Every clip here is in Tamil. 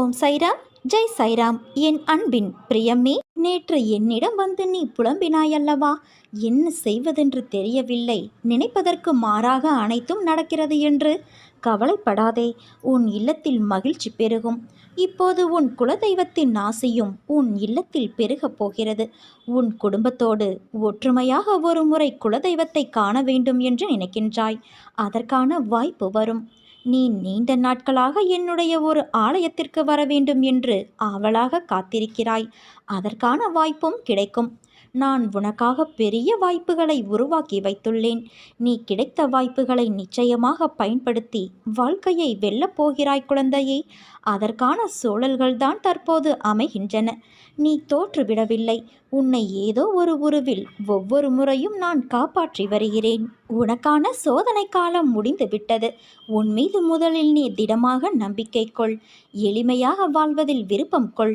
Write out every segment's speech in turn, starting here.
ஓம் சைராம். ஜெய் சைராம். என் அன்பின் பிரியமே நேற்று என்னிடம் வந்து நீ புலம்பினாயல்லவா? என்ன செய்வதென்று தெரியவில்லை. நினைப்பதற்கு மாறாக அனைத்தும் நடக்கிறது என்று. கவலைப்படாதே உன் இல்லத்தில் மகிழ்ச்சி பெருகும். இப்போது உன் குலதெய்வத்தின் ஆசையும் உன் இல்லத்தில் பெருகப் போகிறது. உன் குடும்பத்தோடு ஒற்றுமையாக ஒரு முறை குலதெய்வத்தை காண வேண்டும் என்று நினைக்கின்றாய். அதற்கான வாய்ப்பு வரும். நீ நீண்ட நாட்களாக என்னுடைய ஒரு ஆலயத்திற்கு வர வேண்டும் என்று ஆவலாக காத்திருக்கிறாய். அதற்கான வாய்ப்பும் கிடைக்கும். நான் உனக்காக பெரிய வாய்ப்புகளை உருவாக்கி வைத்துள்ளேன். நீ கிடைத்த வாய்ப்புகளை நிச்சயமாக பயன்படுத்தி வாழ்க்கையை வெல்லப் போகிறாய் குழந்தையே. அதற்கான சூழல்கள்தான் தற்போது அமைகின்றன. நீ தோற்றுவிடவில்லை. உன்னை ஏதோ ஒரு உருவில் ஒவ்வொரு முறையும் நான் காப்பாற்றி வருகிறேன். உனக்கான சோதனை காலம் முடிந்து விட்டது உன் மீது முதலில் நீ திடமாக நம்பிக்கை கொள். எளிமையாக வாழ்வதில் விருப்பம் கொள்.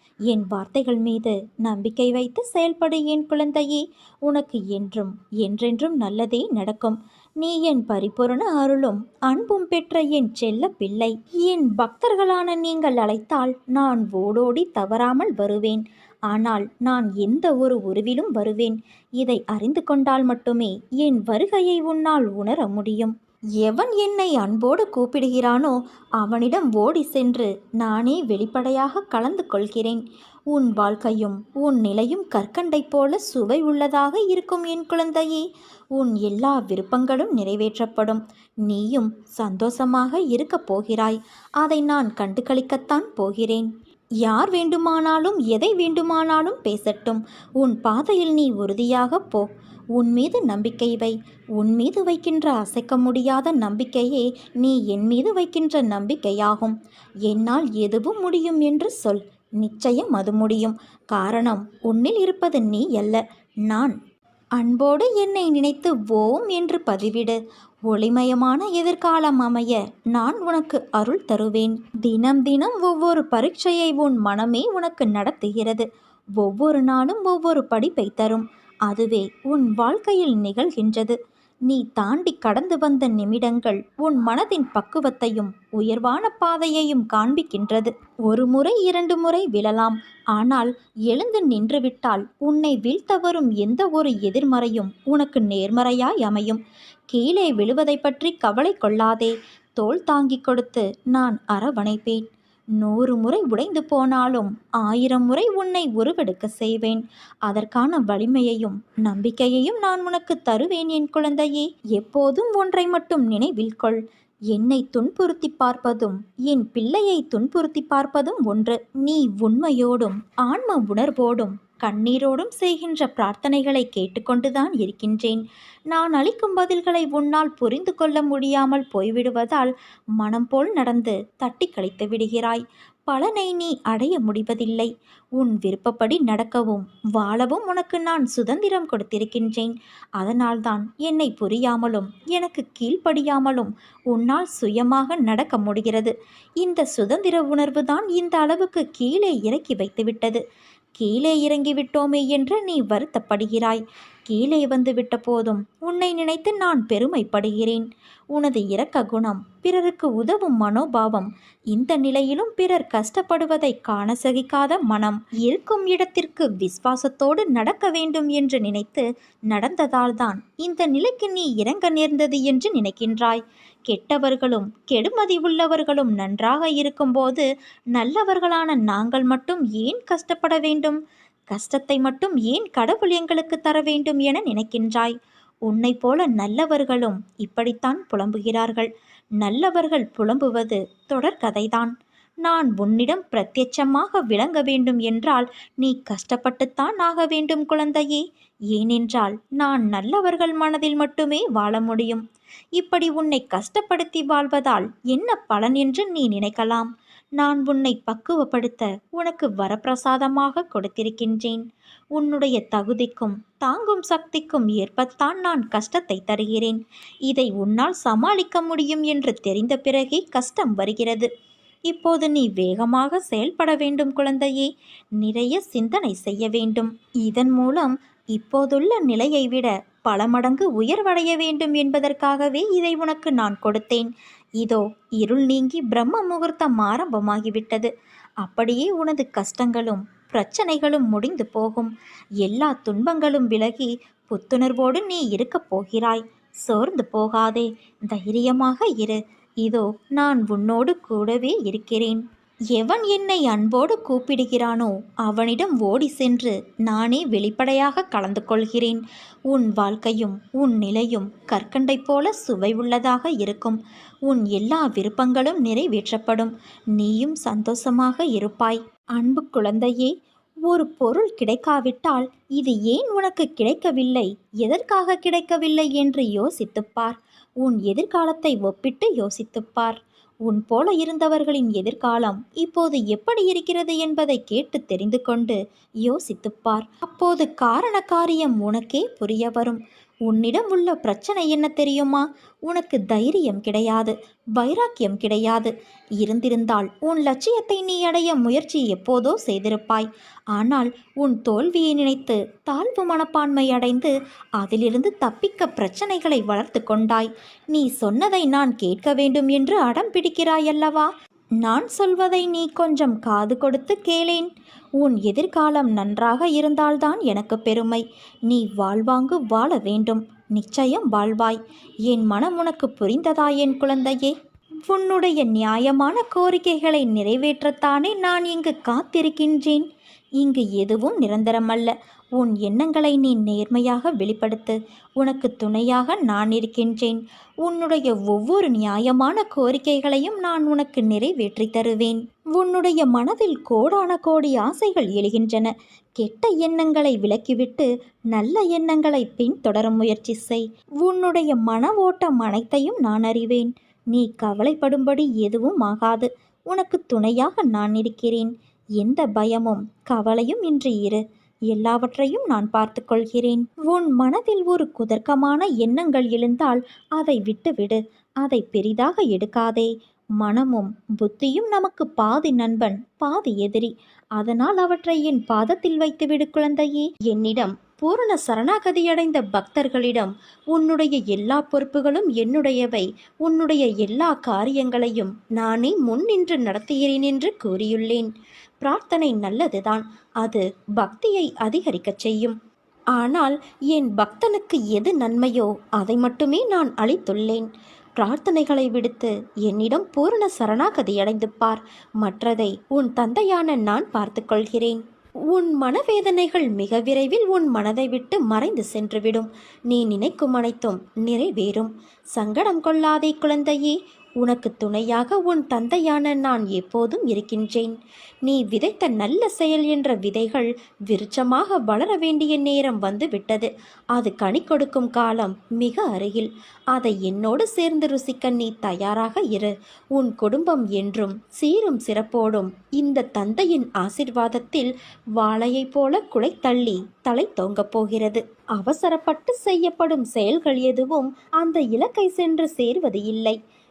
என் வார்த்தைகள் மீது நம்பிக்கை வைத்து செயல்படு என் குழந்தையே. உனக்கு என்றும் என்றென்றும் நல்லதே நடக்கும். நீ என் பரிபூரண அருளும் அன்பும் பெற்ற என் செல்ல பிள்ளை. என் பக்தர்களான நீங்கள் அழைத்தால் நான் ஓடோடி தவறாமல் வருவேன். ஆனால் நான் எந்த ஒரு உருவிலும் வருவேன். இதை அறிந்து கொண்டால் மட்டுமே என் வருகையை உன்னால் உணர முடியும். எவன் என்னை அன்போடு கூப்பிடுகிறானோ அவனிடம் ஓடி சென்று நானே வெளிப்படையாக கலந்து கொள்கிறேன். உன் வாழ்க்கையும் உன் நிலையும் கற்கண்டை போல சுவை உள்ளதாக இருக்கும் என் குழந்தையே. உன் எல்லா விருப்பங்களும் நிறைவேற்றப்படும். நீயும் சந்தோஷமாக இருக்கப் போகிறாய். அதை நான் கண்டுகளிக்கத்தான் போகிறேன். யார் வேண்டுமானாலும் எதை வேண்டுமானாலும் பேசட்டும். உன் பாதையில் நீ உறுதியாக போ. உன் மீது நம்பிக்கை வை. உன் மீது வைக்கின்ற அசைக்க முடியாத நம்பிக்கையே நீ என் மீது வைக்கின்ற நம்பிக்கையாகும். என்னால் எதுவும் முடியும் என்று சொல். நிச்சயம் அது முடியும். காரணம் உன்னில் இருப்பது நீ அல்ல நான். அன்போடு என்னை நினைத்து ஓம் என்று பதிவிடு. ஒளிமயமான எதிர்காலம் அமைய நான் உனக்கு அருள் தருவேன். தினம் தினம் ஒவ்வொரு பரீட்சையை உன் மனமே உனக்கு நடத்துகிறது. ஒவ்வொரு நாளும் ஒவ்வொரு படிப்பை தரும். அதுவே உன் வாழ்க்கையில் நிகழ்கின்றது. நீ தாண்டி கடந்து வந்த நிமிடங்கள் உன் மனதின் பக்குவத்தையும் உயர்வான பாதையையும் காண்பிக்கின்றது. ஒரு முறை இரண்டு முறை விழலாம். ஆனால் எழுந்து நின்றுவிட்டால் உன்னை வீழ்த்த வரும் எந்த ஒரு எதிர்மறையும் உனக்கு நேர்மறையாய் அமையும். கீழே விழுவதை பற்றி கவலை கொள்ளாதே. தோல் தாங்கிக் கொடுத்து நான் அரவணைப்பேன். நூறு முறை உடைந்து போனாலும் ஆயிரம் முறை உன்னை உருவெடுக்க செய்வேன். அதற்கான வலிமையையும் நம்பிக்கையையும் நான் உனக்கு தருவேன் என் குழந்தையே. எப்போதும் ஒன்றை மட்டும் நினைவில் கொள். என்னை துன்புறுத்தி பார்ப்பதும் என் பிள்ளையை துன்புறுத்தி பார்ப்பதும் ஒன்று. நீ உண்மையோடும் ஆன்ம உணர்வோடும் கண்ணீரோடும் செய்கின்ற பிரார்த்தனைகளை கேட்டுக்கொண்டுதான் இருக்கின்றேன். நான் அளிக்கும் பதில்களை உன்னால் புரிந்து கொள்ள முடியாமல் போய்விடுவதால் மனம் போல் நடந்து தட்டி கழித்து விடுகிறாய். பலனை நீ அடைய முடிவதில்லை. உன் விருப்பப்படி நடக்கவும் வாழவும் உனக்கு நான் சுதந்திரம் கொடுத்திருக்கின்றேன். அதனால்தான் என்னை புரியாமலும் எனக்கு கீழ்ப்படியாமலும் உன்னால் சுயமாக நடக்க முடிகிறது. இந்த சுதந்திர உணர்வு தான் இந்த அளவுக்கு கீழே இறக்கி வைத்துவிட்டது. கீழே இறங்கிவிட்டோமே என்று நீ வருத்தப்படுகிறாய். கீழே வந்து விட்ட போதும் உன்னை நினைத்து நான் பெருமைப்படுகிறேன். உனது இரக்க குணம் பிறருக்கு உதவும் மனோபாவம் இந்த நிலையிலும் பிறர் கஷ்டப்படுவதை காண சகிக்காத மனம் இருக்கும் இடத்திற்கு விசுவாசத்தோடு நடக்க வேண்டும் என்று நினைத்து நடந்ததால்தான் இந்த நிலைக்கு நீ இறங்க நேர்ந்தது என்று நினைக்கின்றாய். கெட்டவர்களும் கெடுமதி உள்ளவர்களும் நன்றாக இருக்கும்போது நல்லவர்களான நாங்கள் மட்டும் ஏன் கஷ்டப்பட வேண்டும்? கஷ்டத்தை மட்டும் ஏன் கடவுள் எங்களுக்கு தர வேண்டும் என நினைக்கின்றாய்? உன்னைப் போல நல்லவர்களும் இப்படித்தான் புலம்புகிறார்கள். நல்லவர்கள் புலம்புவது தொடர்கதைதான் நான் உன்னிடம் பிரத்யட்சமாக விளங்க வேண்டும் என்றால் நீ கஷ்டப்பட்டுத்தான் ஆக வேண்டும் குழந்தையே. ஏனென்றால் நான் நல்லவர்கள் மனதில் மட்டுமே வாழ முடியும். இப்படி உன்னை கஷ்டப்படுத்தி வாழ்வதால் என்ன பலன் என்று நீ நினைக்கலாம். நான் உன்னை பக்குவப்படுத்த உனக்கு வரப்பிரசாதமாக கொடுத்திருக்கின்றேன். உன்னுடைய தகுதிக்கும் தாங்கும் சக்திக்கும் ஏற்பத்தான் நான் கஷ்டத்தை தருகிறேன். இதை உன்னால் சமாளிக்க முடியும் என்று தெரிந்த பிறகே கஷ்டம் வருகிறது. இப்போது நீ வேகமாக செயல்பட வேண்டும் குழந்தையே. நிறைய சிந்தனை செய்ய வேண்டும். இதன் மூலம் இப்போதுள்ள நிலையை விட பல மடங்கு உயர்வடைய வேண்டும் என்பதற்காகவே இதை உனக்கு நான் கொடுத்தேன். இதோ இருள் நீங்கி பிரம்ம முகூர்த்தம் ஆரம்பமாகிவிட்டது. அப்படியே உனது கஷ்டங்களும் பிரச்சனைகளும் முடிந்து போகும். எல்லா துன்பங்களும் விலகி புத்துணர்வோடு நீ இருக்கப் போகிறாய். சோர்ந்து போகாதே தைரியமாக இரு. இதோ நான் உன்னோடு கூடவே இருக்கிறேன். எவன் என்னை அன்போடு கூப்பிடுகிறானோ அவனிடம் ஓடி சென்று நானே வெளிப்படையாக கலந்து கொள்கிறேன். உன் வாழ்க்கையும் உன் நிலையும் கற்கண்டை போல சுவை உள்ளதாக இருக்கும். உன் எல்லா விருப்பங்களும் நிறைவேற்றப்படும். நீயும் சந்தோஷமாக இருப்பாய். அன்பு குழந்தையே ஒரு பொருள் கிடைக்காவிட்டால் இது ஏன் உனக்கு கிடைக்கவில்லை? எதற்காக கிடைக்கவில்லை என்று யோசித்துப்பார் உன் எதிர்காலத்தை ஒப்பிட்டு யோசித்துப்பார் உன் போல இருந்தவர்களின் எதிர்காலம் இப்போது எப்படி இருக்கிறது என்பதை கேட்டு தெரிந்து கொண்டு யோசித்துப்பார் அப்போது காரண காரியம் உனக்கே புரிய வரும். உன்னிடம் உள்ள பிரச்சனை என்ன தெரியுமா? உனக்கு தைரியம் கிடையாது வைராக்கியம் கிடையாது. இருந்திருந்தால் உன் லட்சியத்தை நீ அடைய முயற்சி எப்போதோ செய்திருப்பாய். ஆனால் உன் தோல்வியை நினைத்து தாழ்வு மனப்பான்மை அடைந்து அதிலிருந்து தப்பிக்க பிரச்சனைகளை வளர்த்து கொண்டாய். நீ சொன்னதை நான் கேட்க வேண்டும் என்று அடம் பிடிக்கிறாயல்லவா நான் சொல்வதை நீ கொஞ்சம் காது கொடுத்து கேளேன். உன் எதிர்காலம் நன்றாக இருந்தால்தான் எனக்கு பெருமை. நீ வாழ்வாங்கு வாழ வேண்டும். நிச்சயம் வாழ்வாய். என் மனம் உனக்கு புரிந்ததா என் குழந்தையே? உன்னுடைய நியாயமான கோரிக்கைகளை நிறைவேற்றத்தானே நான் இங்கு காத்திருக்கின்றேன். இங்கு எதுவும் நிரந்தரமல்ல. உன் எண்ணங்களை நீ நேர்மையாக வெளிப்படுத்து. உனக்கு துணையாக நான் இருக்கின்றேன். உன்னுடைய ஒவ்வொரு நியாயமான கோரிக்கைகளையும் நான் உனக்கு நிறைவேற்றி தருவேன். உன்னுடைய மனதில் கோடான கோடி ஆசைகள் எழுகின்றன. கெட்ட எண்ணங்களை விலக்கிவிட்டு நல்ல எண்ணங்களை பின்தொடர முயற்சி செய். உன்னுடைய மன ஓட்டம் அனைத்தையும் நான் அறிவேன். நீ கவலைப்படும்படி எதுவும் ஆகாது. உனக்கு துணையாக நான் இருக்கிறேன். எந்த பயமும் கவலையும் இன்றி இரு. எல்லாவற்றையும் நான் பார்த்து கொள்கிறேன் உன் மனதில் ஒரு குதர்க்கமான எண்ணங்கள் எழுந்தால் அதை விட்டுவிடு. அதை பெரிதாக எடுக்காதே. மனமும் புத்தியும் நமக்கு பாதி நண்பன் பாதி எதிரி. அதனால் அவற்றை என் பாதத்தில் வைத்துவிடு குழந்தையே. என்னிடம் பூரண சரணாகதியடைந்த பக்தர்களிடம் உன்னுடைய எல்லா பொறுப்புகளும் என்னுடையவை. உன்னுடைய எல்லா காரியங்களையும் நானே முன் நின்று நடத்துகிறேன் என்று கூறியுள்ளேன். பிரார்த்தனை நல்லதுதான். அது பக்தியை அதிகரிக்கச் செய்யும். ஆனால் என் பக்தனுக்கு எது நன்மையோ அதை மட்டுமே நான் அளித்துள்ளேன். பிரார்த்தனைகளை விடுத்து என்னிடம் பூரண சரணாகதியடைந்து பார் மற்றதை உன் தந்தையான நான் பார்த்துக்கொள்கிறேன். உன் மனவேதனைகள் மிக விரைவில் உன் மனதை விட்டு மறைந்து சென்றுவிடும். நீ நினைக்கும் அனைத்தும் நிறைவேறும். சங்கடம் கொள்ளாதே குழந்தையே உனக்கு துணையாக உன் தந்தையான நான் எப்போதும் இருக்கின்றேன். நீ விதைத்த நல்ல செயல் என்ற விதைகள் விருட்சமாக வளர வேண்டிய நேரம் வந்து விட்டது அது கனி கொடுக்கும் காலம் மிக அருகில். அதை என்னோடு சேர்ந்து ருசிக்க நீ தயாராக இரு. உன் குடும்பம் என்றும் சீரும் சிறப்போடும் இந்த தந்தையின் ஆசிர்வாதத்தில் வாழையைப் போல குலை தள்ளி தலை தொங்கப் போகிறது. அவசரப்பட்டு செய்யப்படும் செயல்கள் எதுவும் அந்த இலக்கை சென்று சேர்வது இல்லை.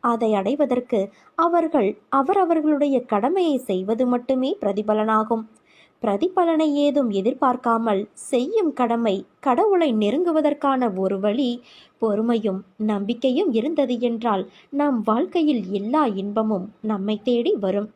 அதை அடைவதற்கு அவர்கள் அவரவர்களுடைய கடமையை செய்வது மட்டுமே பிரதிபலனாகும். பிரதிபலனை ஏதும் எதிர்பார்க்காமல் செய்யும் கடமை கடவுளை நெருங்குவதற்கான ஒரு வழி பொறுமையும் நம்பிக்கையும் இருந்தது என்றால் நம் வாழ்க்கையில் எல்லா இன்பமும் நம்மை தேடி வரும்.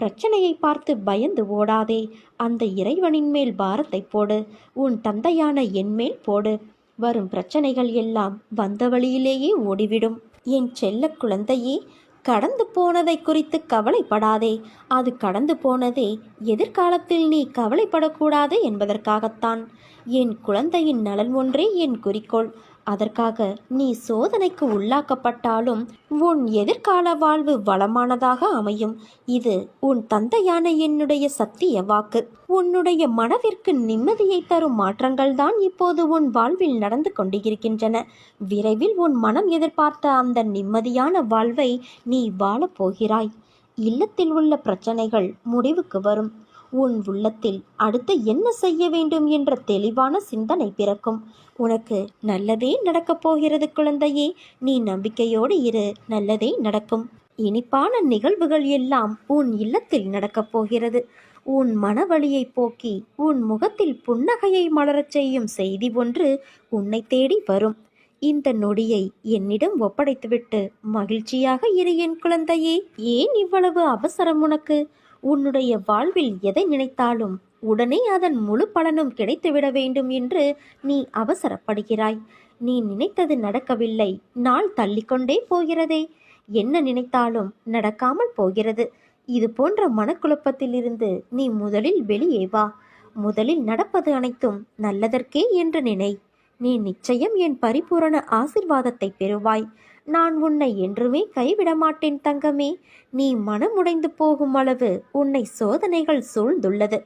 பிரச்சனையை பார்த்து பயந்து ஓடாதே அந்த இறைவனின் மேல் பாரத்தை போடு உன் தந்தையான என் மேல் போடு. வரும் பிரச்சனைகள் எல்லாம் வந்த வழியிலேயே ஓடிவிடும். என் செல்ல குழந்தையே கடந்து போனதை குறித்து கவலைப்படாதே. அது கடந்து போனதே எதிர்காலத்தில் நீ கவலைப்படக்கூடாது என்பதற்காகத்தான். என் குழந்தையின் நலன் ஒன்றே என் குறிக்கோள். அதற்காக நீ சோதனைக்கு உள்ளாக்கப்பட்டாலும் உன் எதிர்கால வாழ்வு வளமானதாக அமையும். இது உன் தந்தையான என்னுடைய சத்திய வாக்கு. உன்னுடைய மனதிற்கு நிம்மதியை தரும் மாற்றங்கள்தான் இப்போது உன் வாழ்வில் நடந்து கொண்டிருக்கின்றன. விரைவில் உன் மனம் எதிர்பார்த்த அந்த நிம்மதியான வாழ்வை நீ வாழப்போகிறாய். இல்லத்தில் உள்ள பிரச்சனைகள் முடிவுக்கு வரும். உன் உள்ளத்தில் அடுத்து என்ன செய்ய வேண்டும் என்ற தெளிவான சிந்தனை பிறக்கும். உனக்கு நல்லதே நடக்கப் போகிறது குழந்தையே. நீ நம்பிக்கையோடு இரு நல்லதே நடக்கும். இனிப்பான நிகழ்வுகள் எல்லாம் உன் இல்லத்தில் நடக்கப் போகிறது. உன் மனவழியை போக்கி உன் முகத்தில் புன்னகையை மலரச் செய்யும் செய்தி ஒன்று உன்னை தேடி வரும். இந்த நொடியை என்னிடம் ஒப்படைத்துவிட்டு மகிழ்ச்சியாக இரு என் குழந்தையே. ஏன் இவ்வளவு அவசரம் உனக்கு? உன்னுடைய வாழ்வில் எதை நினைத்தாலும் உடனே அதன் முழு பலனும் கிடைத்துவிட வேண்டும் என்று நீ அவசரப்படுகிறாய். நீ நினைத்தது நடக்கவில்லை. நாள் தள்ளிக்கொண்டே போகிறதே. என்ன நினைத்தாலும் நடக்காமல் போகிறது. இது போன்ற மனக்குழப்பத்திலிருந்து நீ முதலில் வெளியே வா. முதலில் நடப்பது அனைத்தும் நல்லதற்கே என்று நினை. நீ நிச்சயம் என் பரிபூரண ஆசிர்வாதத்தை பெறுவாய். நான் உன்னை என்றுமே கைவிட மாட்டேன் தங்கமே. நீ மனமுடைந்து போகும் அளவு உன்னை சோதனைகள் சூழ்ந்துள்ளது.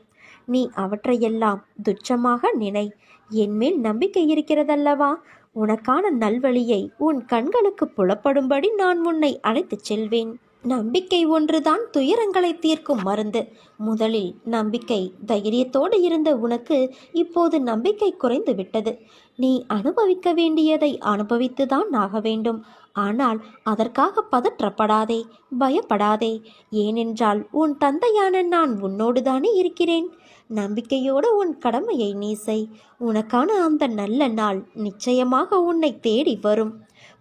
நீ அவற்றையெல்லாம் துச்சமாக நினை. என்மேல் நம்பிக்கை இருக்கிறதல்லவா? உனக்கான நல்வழியை உன் கண்களுக்கு புலப்படும்படி நான் உன்னை அழைத்துச் செல்வேன். நம்பிக்கை ஒன்றுதான் துயரங்களை தீர்க்கும் மருந்து. முதலில் நம்பிக்கை தைரியத்தோடு இருந்த உனக்கு இப்போது நம்பிக்கை குறைந்து விட்டது நீ அனுபவிக்க வேண்டியதை அனுபவித்துதான் ஆக வேண்டும். ஆனால் அதற்காக பதற்றப்படாதே பயப்படாதே. ஏனென்றால் உன் தந்தையான நான் உன்னோடுதானே இருக்கிறேன். நம்பிக்கையோடு உன் கடமையை நீ செய். உனக்கான அந்த நல்ல நாள் நிச்சயமாக உன்னை தேடி வரும்.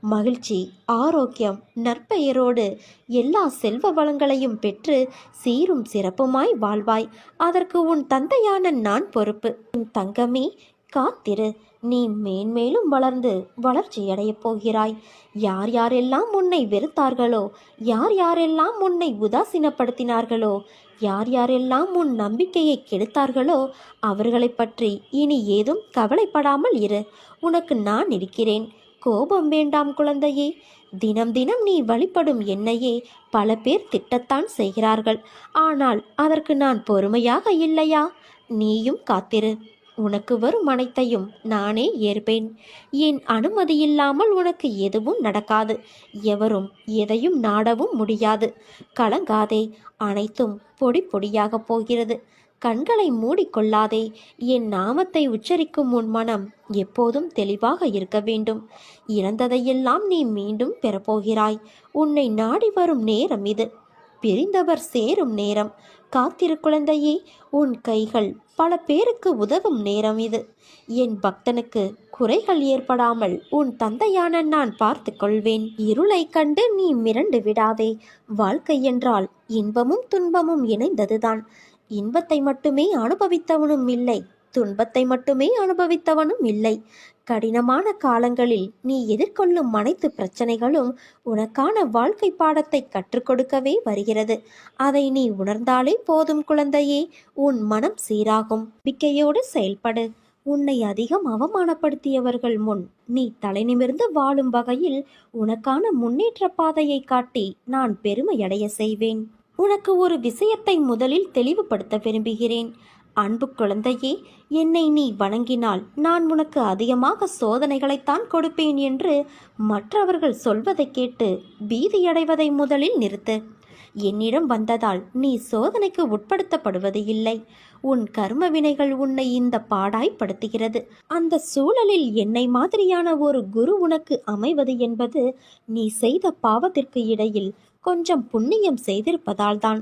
மகிழ்ச்சி ஆரோக்கியம் நற்பெயரோடு எல்லா செல்வ வளங்களையும் பெற்று சீரும் சிறப்புமாய் வாழ்வாய். அதற்கு உன் தந்தையான நான் பொறுப்பு. உன் தங்கமே காத்திரு. நீ மேன்மேலும் வளர்ந்து வளர்ச்சியடையப் போகிறாய். யார் யாரெல்லாம் உன்னை வெறுத்தார்களோ யார் யாரெல்லாம் உன்னை உதாசீனப்படுத்தினார்களோ யார் யாரெல்லாம் உன் நம்பிக்கையை கெடுத்தார்களோ அவர்களைப் பற்றி இனி ஏதும் கவலைப்படாமல் இரு. உனக்கு நான் இருக்கிறேன். கோபம் வேண்டாம் குழந்தையே. தினம் தினம் நீ வழிபடும் என்னையே பல பேர் திட்டத்தான் செய்கிறார்கள். ஆனால் அதற்கு நான் பொறுமையாக இல்லையா? நீயும் காத்திரு. உனக்கு வரும் அனைத்தையும் நானே ஏற்பேன். என் அனுமதியில்லாமல் உனக்கு எதுவும் நடக்காது. எவரும் எதையும் நாடவும் முடியாது. கலங்காதே அனைத்தும் பொடி பொடியாகப் போகிறது. கண்களை மூடிக்கொள்ளாதே என் நாமத்தை உச்சரிக்கும் உன் மனம் எப்போதும் தெளிவாக இருக்க வேண்டும். இழந்ததையெல்லாம் நீ மீண்டும் பெறப்போகிறாய். உன்னை நாடி வரும் நேரம் இது. பிரிந்தவர் சேரும் நேரம். காத்திரு குழந்தையே உன் கைகள் பல பேருக்கு உதவும் நேரம் இது. என் பக்தனுக்கு குறைகள் ஏற்படாமல் உன் தந்தையான நான் பார்த்து கொள்வேன். இருளை கண்டு நீ மிரண்டு விடாதே. வாழ்க்கை என்றால் இன்பமும் துன்பமும் இணைந்ததுதான். இன்பத்தை மட்டுமே அனுபவித்தவனும் இல்லை துன்பத்தை மட்டுமே அனுபவித்தவனும் இல்லை. கடினமான காலங்களில் நீ எதிர்கொள்ளும் அனைத்து பிரச்சனைகளும் உனக்கான வாழ்க்கை பாடத்தை கற்றுக் கொடுக்கவே வருகிறது. அதை நீ உணர்ந்தாலே போதும் குழந்தையே உன் மனம் சீராகும். நம்பிக்கையோடு செயல்படு. உன்னை அதிகம் அவமானப்படுத்தியவர்கள் முன் நீ தலைநிமிர்ந்து வாழும் வகையில் உனக்கான முன்னேற்ற பாதையை காட்டி நான் பெருமையடைய செய்வேன். உனக்கு ஒரு விஷயத்தை முதலில் தெளிவுபடுத்த விரும்புகிறேன். அன்பு குழந்தையே என்னை நீ வணங்கினால் நான் உனக்கு அதிகமாக சோதனைகளைத்தான் கொடுப்பேன் என்று மற்றவர்கள் சொல்வதை கேட்டு பீதியடைவதை முதலில் நிறுத்து. என்னிடம் வந்ததால் நீ சோதனைக்கு உட்படுத்தப்படுவது இல்லை. உன் கர்ம வினைகள் உன்னை இந்த பாடாய்ப்படுத்துகிறது. அந்த சூழலில் என்னை மாதிரியான ஒரு குரு உனக்கு அமைவது என்பது நீ செய்த பாவத்திற்கு இடையில் கொஞ்சம் புண்ணியம் செய்திருப்பதால்தான்.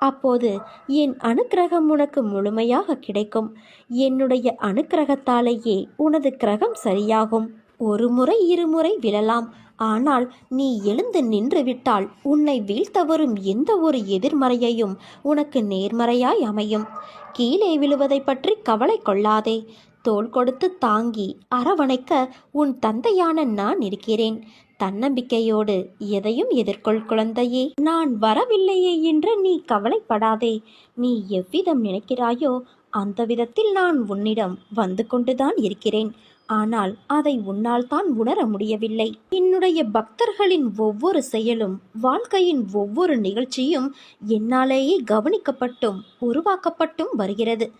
அப்போது என் அனுக்கிரகம் உனக்கு முழுமையாக கிடைக்கும். என்னுடைய அனுக்கிரகத்தாலேயே உனது கிரகம் சரியாகும். ஒரு முறை இருமுறை விழலாம். ஆனால் நீ எழுந்து நின்று விட்டால் உன்னை வீழ்த்த வரும் எந்த ஒரு எதிர்மறையையும் உனக்கு நேர்மறையாய் அமையும். கீழே விழுவதை பற்றி கவலை கொள்ளாதே. தோள் கொடுத்து தாங்கி அரவணைக்க உன் தந்தையான நான் இருக்கிறேன். தன்னம்பிக்கையோடு எதையும் எதிர்கொள் குழந்தையே. நான் வரவில்லையே என்று நீ கவலைப்படாதே. நீ எவ்விதம் நினைக்கிறாயோ அந்த விதத்தில் நான் உன்னிடம் வந்து கொண்டுதான் இருக்கிறேன். ஆனால் அதை உன்னால் தான் உணர முடியவில்லை. என்னுடைய பக்தர்களின் ஒவ்வொரு செயலும் வாழ்க்கையின் ஒவ்வொரு நிகழ்ச்சியும் என்னாலேயே கவனிக்கப்பட்டும் உருவாக்கப்பட்டும் வருகிறது.